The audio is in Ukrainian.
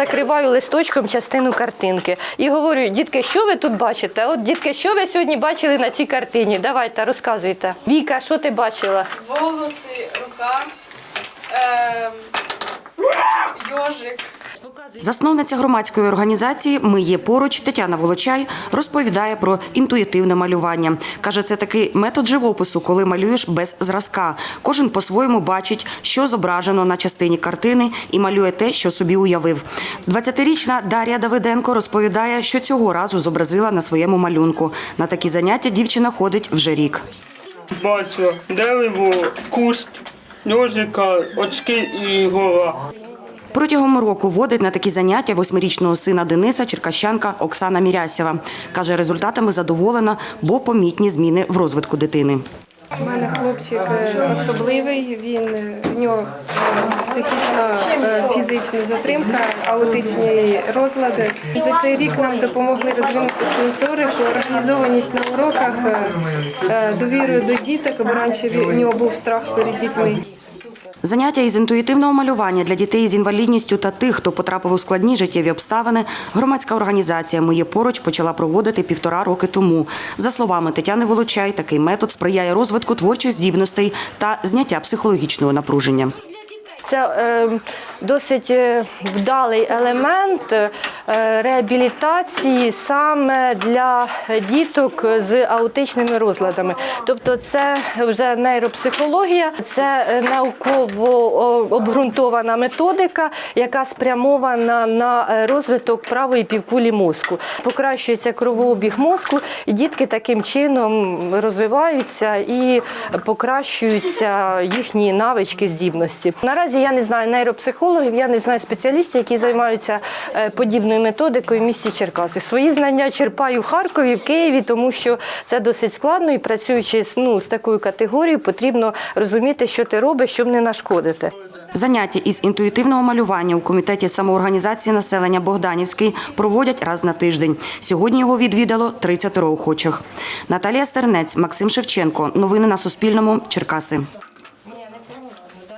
Закриваю листочком частину картинки і говорю, дітки, що ви тут бачите? От дітки, що ви сьогодні бачили на цій картині? Давайте розказуйте. Віка, що ти бачила? волоси, рука, ем, йожик. Засновниця громадської організації Ми є поруч Тетяна Волочай розповідає про інтуїтивне малювання. Каже, це такий метод живопису, коли малюєш без зразка. Кожен по-своєму бачить, що зображено на частині картини, і малює те, що собі уявив. 20-річна Дар'я Давиденко розповідає, що цього разу зобразила на своєму малюнку. На такі заняття дівчина ходить вже рік. Бачу дерево, куст, ножика, очки і гора. Протягом року водить на такі заняття восьмирічного сина Дениса черкащанка Оксана Мірясєва. Каже, результатами задоволена, бо помітні зміни в розвитку дитини. У мене хлопчик е, особливий, він е, в нього е, психічна фізична затримка, аутичні розлади. За цей рік нам допомогли розвинути сенсорику, організованість на уроках, довіру до діток, бо раніше в нього був страх перед дітьми. Заняття із інтуїтивного малювання для дітей з інвалідністю та тих, хто потрапив у складні життєві обставини, громадська організація Моє поруч почала проводити півтора роки тому. За словами Тетяни Волочай, такий метод сприяє розвитку творчих здібностей та зняття психологічного напруження. Це е, досить е, вдалий елемент е, реабілітації саме для діток з аутичними розладами. Тобто, це вже нейропсихологія, це науково обґрунтована методика, яка спрямована на розвиток правої півкулі мозку. Покращується кровообіг мозку, і дітки таким чином розвиваються і покращуються їхні навички, здібності. Наразі я не знаю нейропсихологів, я не знаю спеціалістів, які займаються е, подібною методикою в місті Черкаси. Свої знання черпаю в Харкові, в Києві, тому що це досить складно і працюючи ну, з такою категорією, потрібно розуміти, що ти робиш, щоб не нашкодити. Заняття із інтуїтивного малювання у комітеті самоорганізації населення Богданівський проводять раз на тиждень. Сьогодні його відвідало 30 охочих. Наталія Стернець, Максим Шевченко. Новини на Суспільному. Черкаси.